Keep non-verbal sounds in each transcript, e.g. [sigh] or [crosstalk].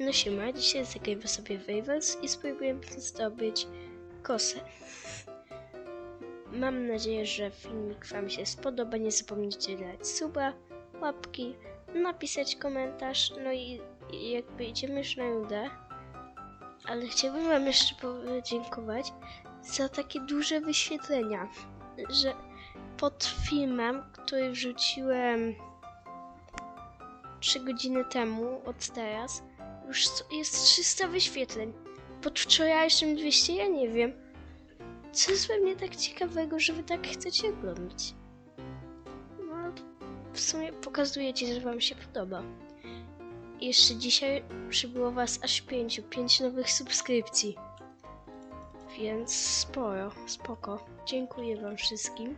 No siema, dzisiaj zagrajmy sobie Wavels i spróbujemy zdobyć kosę. Mam nadzieję, że filmik Wam się spodoba. Nie zapomnijcie dać suba, łapki, napisać komentarz. No i, i jakby idziemy już na nudę. Ale chciałbym Wam jeszcze podziękować za takie duże wyświetlenia, że pod filmem, który wrzuciłem 3 godziny temu od teraz, już jest 300 wyświetleń. Pod wczorajszym 200, ja nie wiem. Co jest we mnie tak ciekawego, że wy tak chcecie oglądać? No, w sumie pokazujecie, że wam się podoba. Jeszcze dzisiaj przybyło was aż 5, 5 nowych subskrypcji. Więc sporo, spoko. Dziękuję wam wszystkim.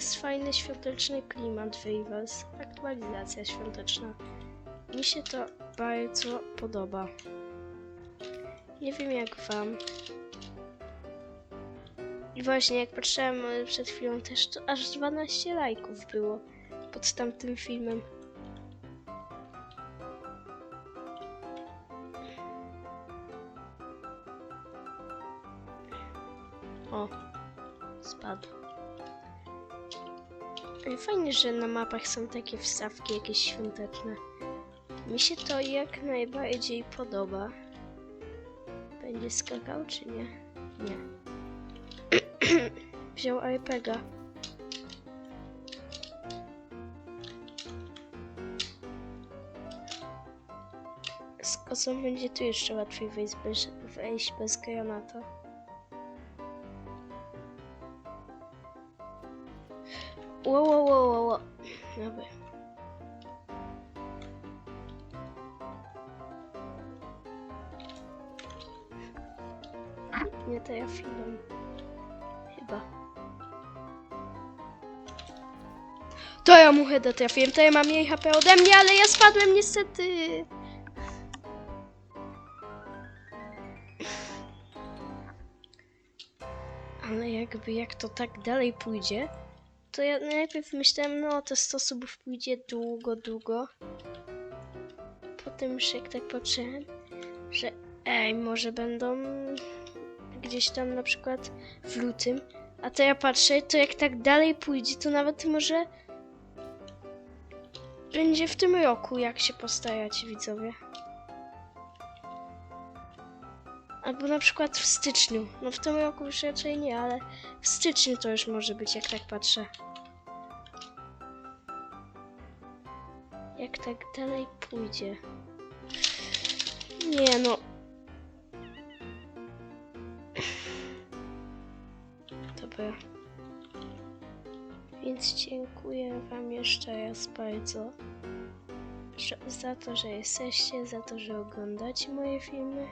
Jest fajny świąteczny klimat Favors, aktualizacja świąteczna. Mi się to bardzo podoba. Nie wiem jak wam. I właśnie jak patrzyłem przed chwilą też, to aż 12 lajków było pod tamtym filmem. Fajnie, że na mapach są takie wstawki jakieś świąteczne. Mi się to jak najbardziej podoba. Będzie skakał czy nie? Nie. [clears throat] Wziął RPGa. Z kosą będzie tu jeszcze łatwiej wejść bez, wejść bez granata. Wow, wow, wow, wow, wow. Dobra. Nie trafiłem. Chyba. To ja mu heada trafiłem, to ja mam jej HP ode mnie, ale ja spadłem niestety. Ale jakby jak to tak dalej pójdzie, to ja najpierw myślałem, no te 100 subów pójdzie długo, długo. Potem już jak tak patrzyłem, że ej, może będą gdzieś tam na przykład w lutym. A to ja patrzę, to jak tak dalej pójdzie, to nawet może będzie w tym roku, jak się postaracie, widzowie. Albo na przykład w styczniu. No w tym roku już raczej nie, ale w styczniu to już może być, jak tak patrzę. Jak tak dalej pójdzie. Nie no. Dobra. Więc dziękuję Wam jeszcze raz bardzo za to, że jesteście, za to, że oglądacie moje filmy.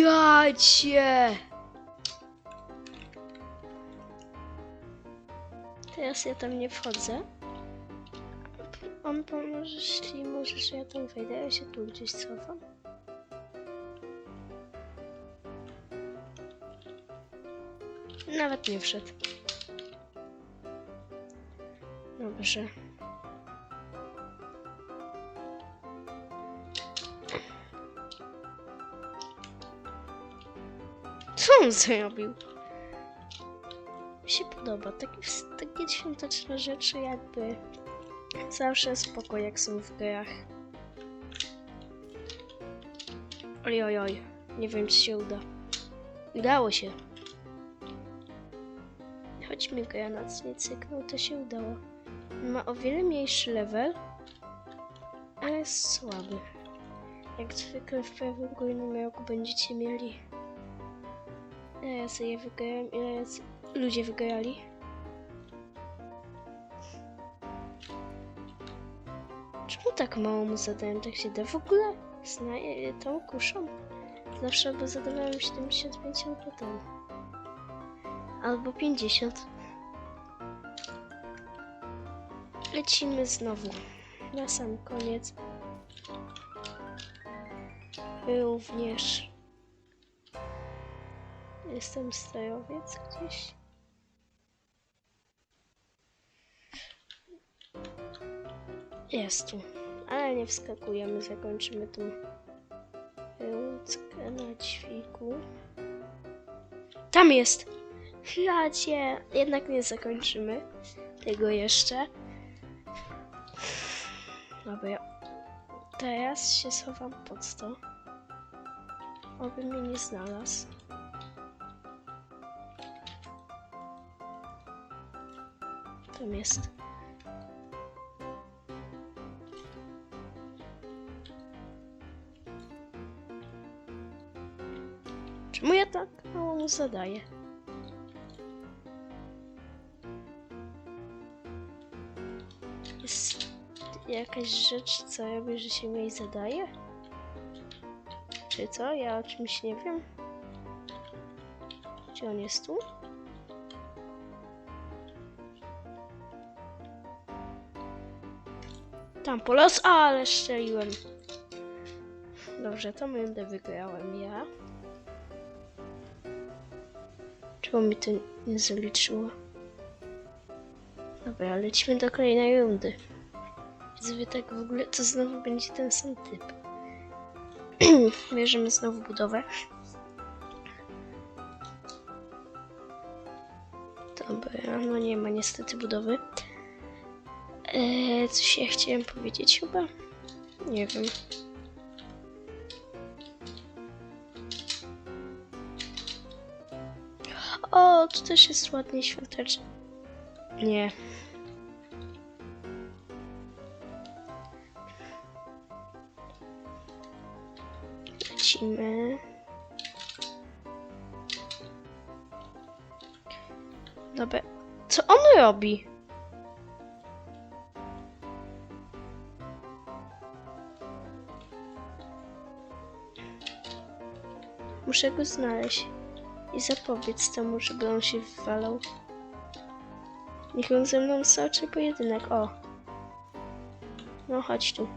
Jacie! Teraz ja tam nie wchodzę. On pomoże, jeśli możesz, ja tam wejdę. Ja się tu gdzieś cofam. Nawet nie wszedł. Dobrze. On zrobił? Mi się podoba. Takie, takie świąteczne rzeczy jakby zawsze spoko jak są w grach. Oj, oj, oj. Nie wiem czy się uda. Udało się. Choć mi granat nie cyknął, to się udało. Ma o wiele mniejszy level, ale jest słaby. Jak zwykle w prawym górnym rogu będziecie mieli. Ile razy je wygrałem, ile ludzie wygrali. Czemu tak mało mu zadałem? Tak się da w ogóle? Znaję tą kuszą. Zawsze by zadawałem 75 albo tam. Albo 50. Lecimy znowu. Na sam koniec. Również. Jestem sterowiec gdzieś. Jest tu. Ale nie wskakujemy, zakończymy tą łódkę na ćwiku. Tam jest! Chlacie! Jednak nie zakończymy tego jeszcze. Dobra. Teraz się schowam pod to. Oby mnie nie znalazł. Tam jest. Czemu ja tak mało mu zadaję? Jest jakaś rzecz, co robię, że się mniej zadaje? Czy co? Ja o czymś nie wiem. Czy on jest tu? Tam po los, ale strzeliłem. Dobrze, to będę wygrałem ja. Czemu mi to nie zaliczyło? Dobra, lecimy do kolejnej rundy. Widzę, tak w ogóle to znowu będzie ten sam typ. [clears throat] Bierzemy znowu budowę. Dobra, no nie ma niestety budowy. Eee, coś ja chciałem powiedzieć chyba? Nie wiem. O, tu też jest ładnie świątecznie. Nie. Lecimy. Dobra. Co on robi? Muszę go znaleźć i zapobiec temu, żeby on się wywalał. Niech on ze mną stoczy pojedynek. O. No chodź tu.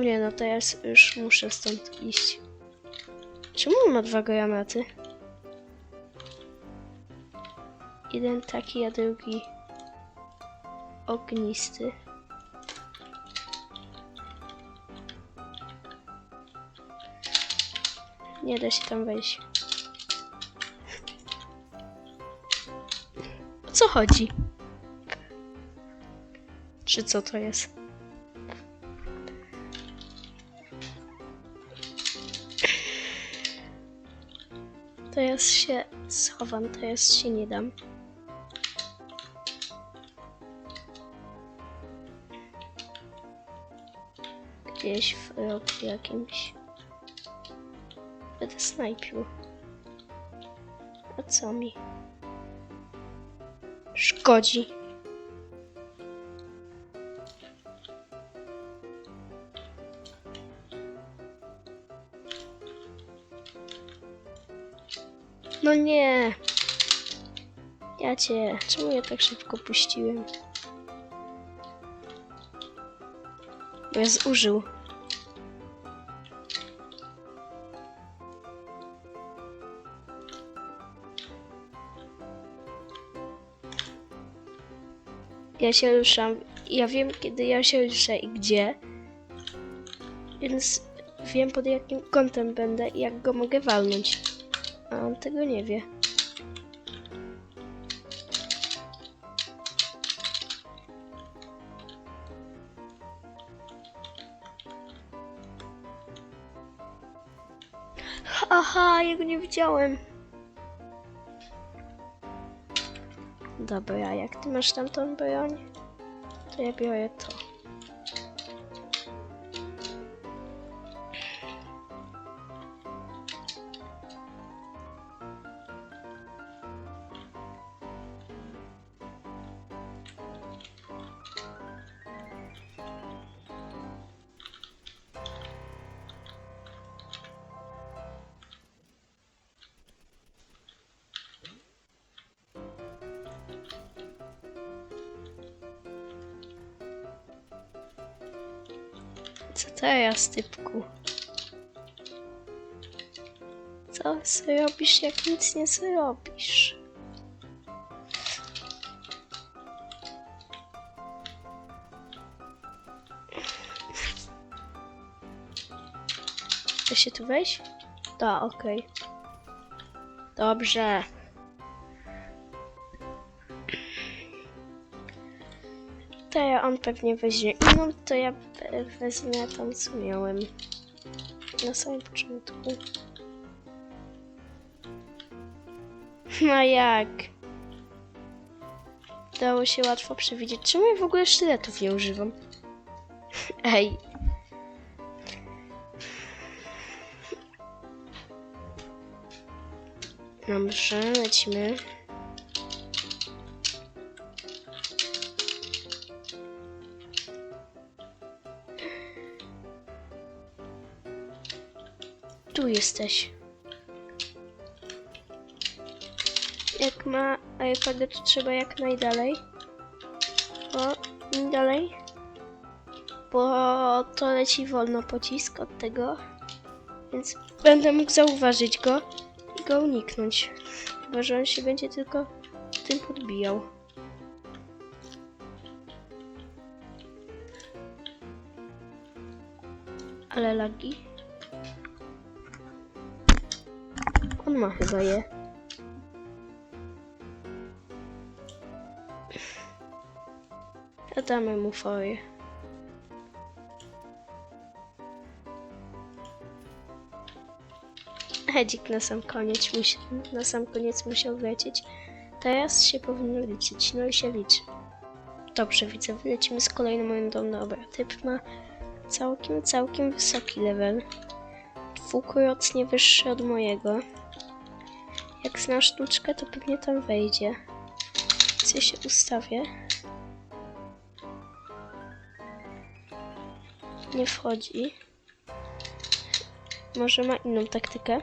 Nie, no teraz już muszę stąd iść. Czemu on ma dwa granaty? Jeden taki, a drugi ognisty. Nie da się tam wejść. O co chodzi? Czy co to jest? Teraz się schowam, teraz się nie dam. Gdzieś w rogu jakimś. Będę snajpił. A co mi? Szkodzi. Ja cię. Czemu ja tak szybko puściłem? Bo ja zużył. Ja się ruszam. Ja wiem, kiedy ja się ruszę i gdzie. Więc wiem, pod jakim kątem będę i jak go mogę walnąć. A on tego nie wie. Aha, ja go nie widziałem. Dobra, jak ty masz tamtą broń, to ja biorę to. Teraz, typku? Co zrobisz, jak nic nie zrobisz? Da się tu wejść? Da, okej. Dobrze. Ja on pewnie weźmie inną, to ja we- wezmę tam co miałem na samym początku. No jak? Dało się łatwo przewidzieć. Czemu ja w ogóle sztyletów nie używam? [laughs] Ej. Dobrze, lecimy. Tu jesteś. Jak ma iPad, to trzeba jak najdalej. O, im dalej. Bo to leci wolno pocisk od tego. Więc będę mógł zauważyć go i go uniknąć. Chyba, że on się będzie tylko tym podbijał. Ale lagi. On ma chyba je. A damy mu foję. Hedzik na sam koniec musi, na sam koniec musiał lecieć. Teraz się powinno liczyć. No i się liczy. Dobrze, widzę. Lecimy z kolejną rundą. Dobra, typ ma całkiem, całkiem wysoki level. Dwukrotnie wyższy od mojego. Jak zna sztuczkę, to pewnie tam wejdzie. Ja się ustawię. Nie wchodzi. Może ma inną taktykę.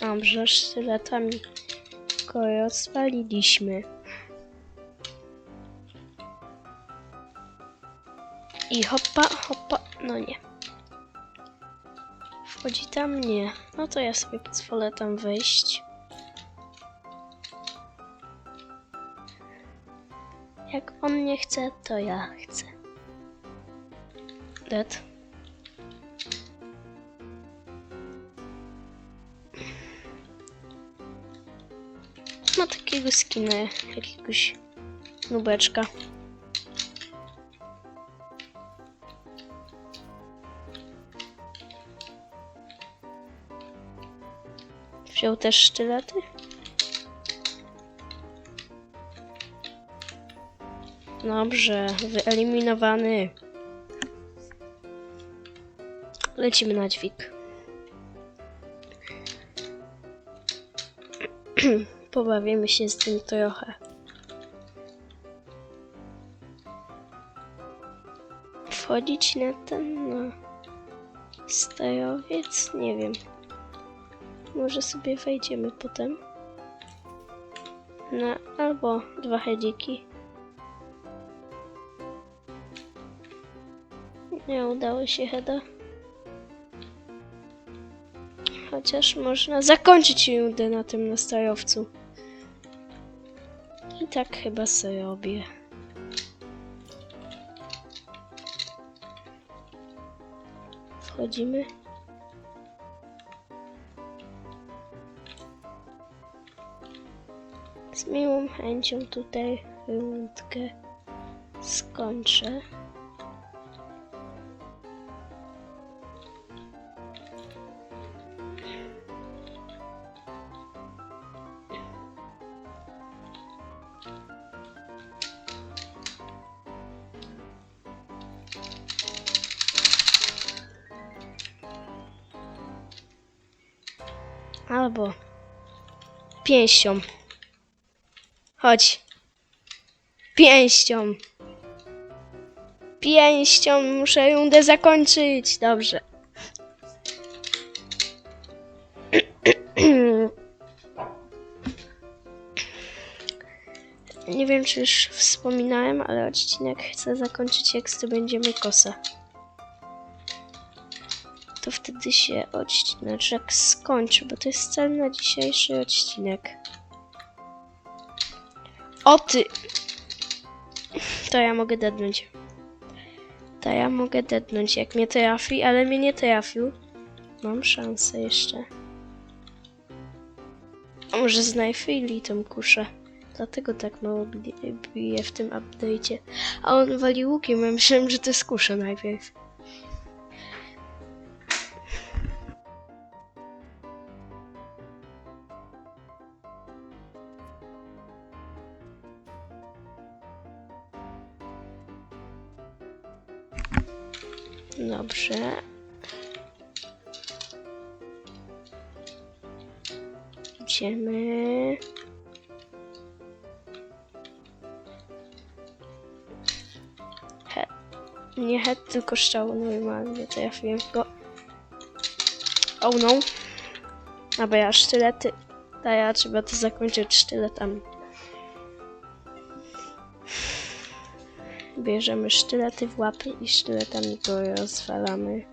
Dobrze, sztyletami go rozwaliliśmy. I hopa, hopa, no nie. Wchodzi tam? Nie. No to ja sobie pozwolę tam wejść. Jak on nie chce, to ja chcę. Dead. Ma takiego skina, jakiegoś nubeczka. Wziął też sztylety? Dobrze, wyeliminowany. Lecimy na dźwig. [clears throat] Pobawimy się z tym trochę. Wchodzić na ten, no... Sterowiec? Nie wiem. Może sobie wejdziemy potem. Na albo dwa hedziki. Nie udało się heada. Chociaż można zakończyć rundę na tym nastrojowcu. Tak chyba sobie robię. Wchodzimy. Z miłą chęcią tutaj rundkę skończę. Pięścią. Chodź. Pięścią. Pięścią muszę rundę zakończyć. Dobrze. [clears throat] Nie wiem, czy już wspominałem, ale odcinek chcę zakończyć, jak zdobędziemy kosę. To wtedy się odcinek skończy, bo to jest cel na dzisiejszy odcinek. O ty! To ja mogę dednąć. To ja mogę dednąć, jak mnie trafi, ale mnie nie trafił. Mam szansę jeszcze. A może znajfili tą kuszę. Dlatego tak mało bije w tym update'cie. A on wali łukiem, ja myślałem, że to jest kusza najpierw. Dobrze. Idziemy. He. Nie het, tylko szczał normalnie trafiłem go. Oh no. A bo ja sztylety. A ja trzeba to zakończyć sztyletami. Bierzemy sztylety w łapy i sztyletami go rozwalamy.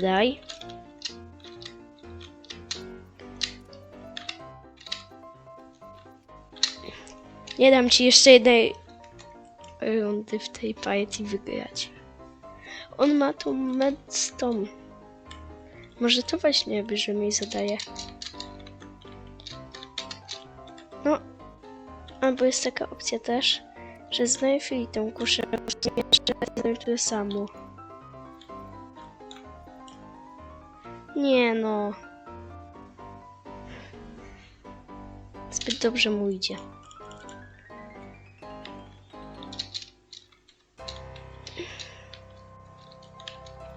Daj. Nie dam ci jeszcze jednej rundy w tej partii wygrać. On ma tą medstone. Może to właśnie bierzemy i zadaje. No, albo jest taka opcja też, że znajfili tą kuszę jeszcze tyle samo. Nie no. Zbyt dobrze mu idzie.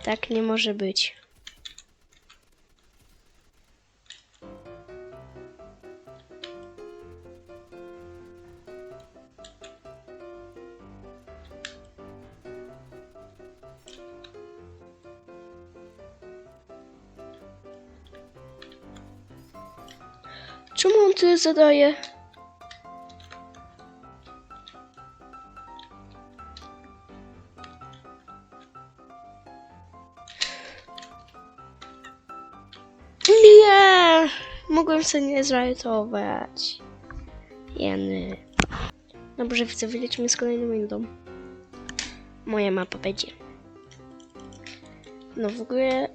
Tak nie może być. Zadaje? Nie! Mogłem sobie nie zrajtować. Jeny. Dobrze, widzę, wylecimy z kolejną windą. Moja mapa będzie. No w ogóle...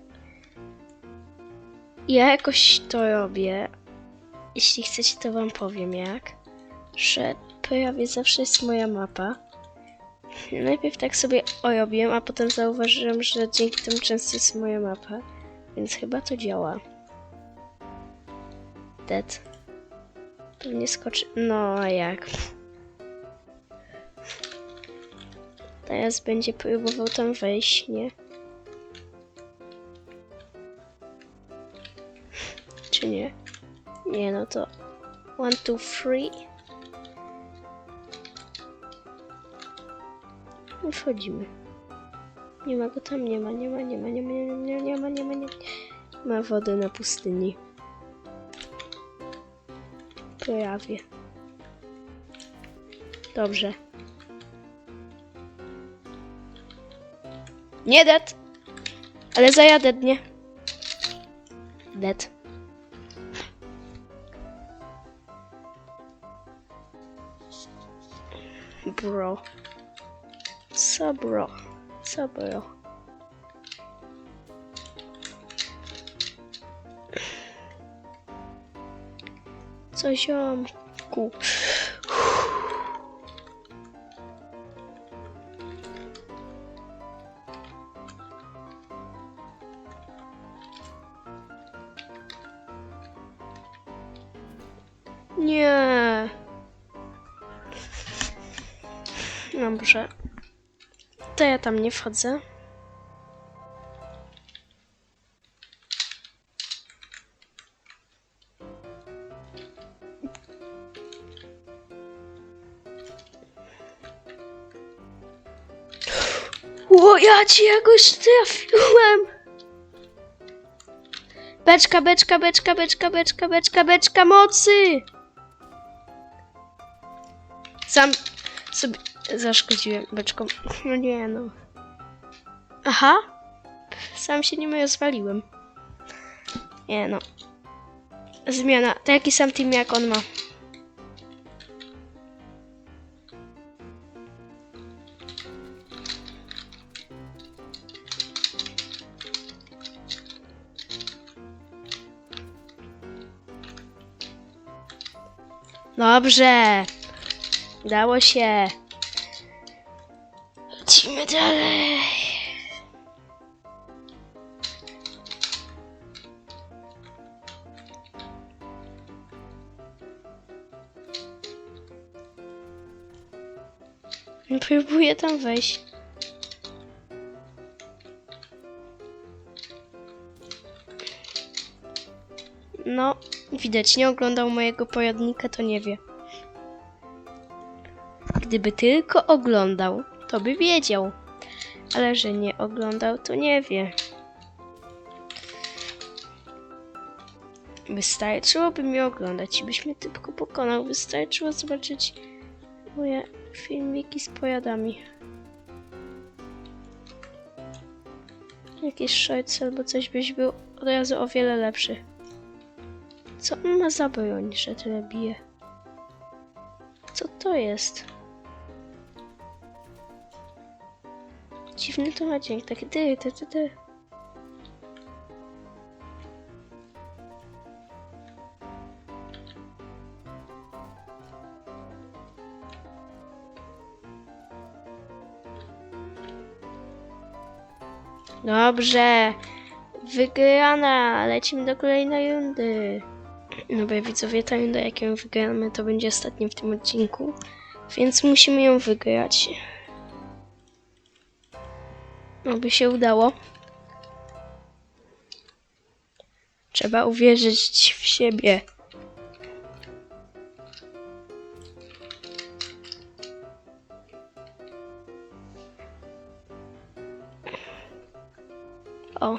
Ja jakoś to robię. Jeśli chcecie, to wam powiem jak. Że prawie zawsze jest moja mapa. Najpierw tak sobie orobiłem, a potem zauważyłem, że dzięki temu często jest moja mapa. Więc chyba to działa. Dead. Pewnie skoczy. No a jak? Teraz będzie próbował tam wejść, nie? Czy nie? Nie, no to. One, two, three. I wchodzimy. Nie ma go tam, nie ma, nie ma, nie ma, nie ma, nie ma, nie ma, nie ma, nie ma, nie ma. Ma wodę na pustyni. Prawie. Dobrze. Nie dead! Ale zajadę dnie. Dead. Bro. Co bro? Co bro? Co ziomku? Tam nie wchodzę. O, ja ci jakoś trafiłem! Beczka, beczka, beczka, beczka, beczka, beczka, beczka mocy! Sobie zaszkodziłem beczką. No nie no. Aha. Sam się nim rozwaliłem. Nie no. Zmiana. Taki sam team jak on ma. Dobrze. Udało się. Lecimy dalej. Próbuję tam wejść. No, widać, nie oglądał mojego pojadnika, to nie wie. Gdyby tylko oglądał, to by wiedział. Ale że nie oglądał, to nie wie. Wystarczyłoby mi oglądać i byś mnie tylko pokonał. Wystarczyło zobaczyć moje filmiki z pojadami. Jakiś shorts albo coś byś był od razu o wiele lepszy. Co on ma za broń, że tyle bije? Co to jest? Dziwny to ma dźwięk, taki ty, ty, ty, ty. Dobrze. Wygrana. Lecimy do kolejnej rundy. No bo widzowie, ta runda, jak ją wygramy, to będzie ostatnia w tym odcinku. Więc musimy ją wygrać. Oby się udało. Trzeba uwierzyć w siebie. O,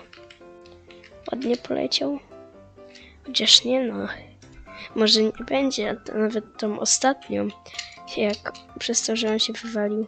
ładnie poleciał. Chociaż nie no. Może nie będzie, nawet tą ostatnią. Jak przez to, że on się wywalił.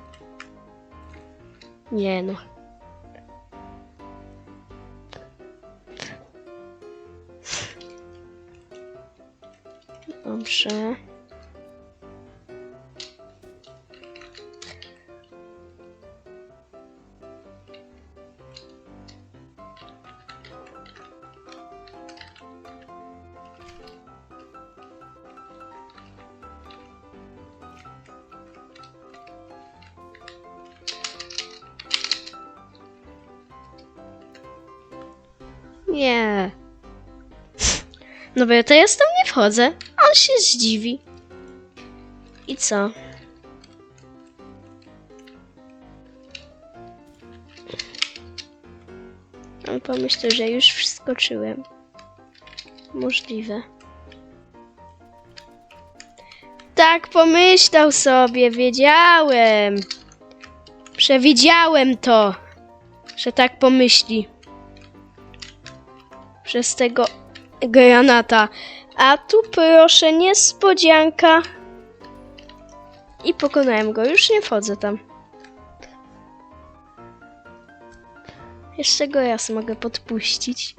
Nie no. Dobrze. Nie. No bo ja to ja tam nie wchodzę. On się zdziwi. I co? On pomyślał, że już wskoczyłem. Możliwe. Tak pomyślał sobie, wiedziałem. Przewidziałem to, że tak pomyśli przez tego granata. A tu proszę, niespodzianka. I pokonałem go, już nie wchodzę tam. Jeszcze go raz mogę podpuścić.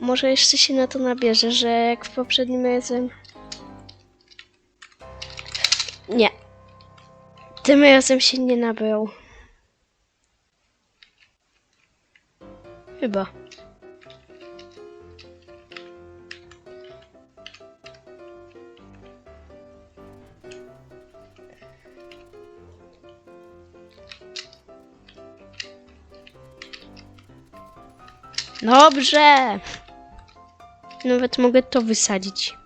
Może jeszcze się na to nabierze, że jak w poprzednim razem. Nie. Tym razem się nie nabrał. Chyba. Dobrze. Nawet mogę to wysadzić.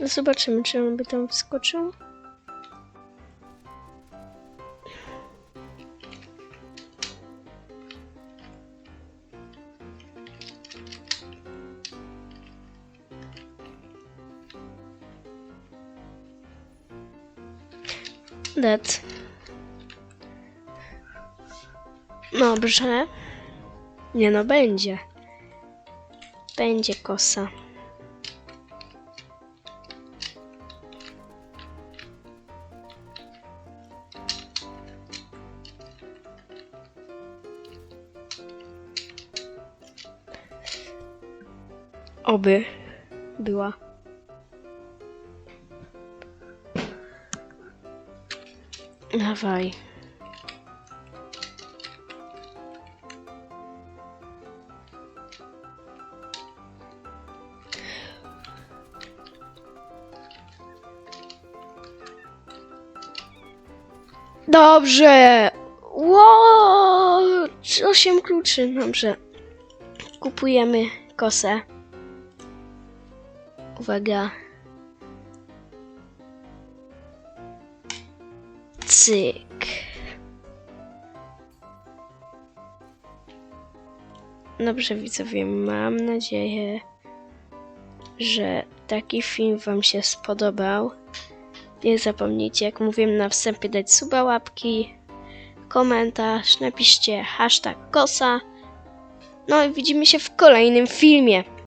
No Zobaczymy, czy on by tam wskoczył. Dead. Dobrze. Nie no, będzie. Będzie kosa. Oby była. Dawaj. Dobrze. Ło! Osiem kluczy. Dobrze. Kupujemy kosę. Uwaga. Cyk. Dobrze widzowie, mam nadzieję, że taki film Wam się spodobał. Nie zapomnijcie, jak mówiłem na wstępie, dać suba łapki, komentarz, napiszcie hashtag kosa. No i widzimy się w kolejnym filmie.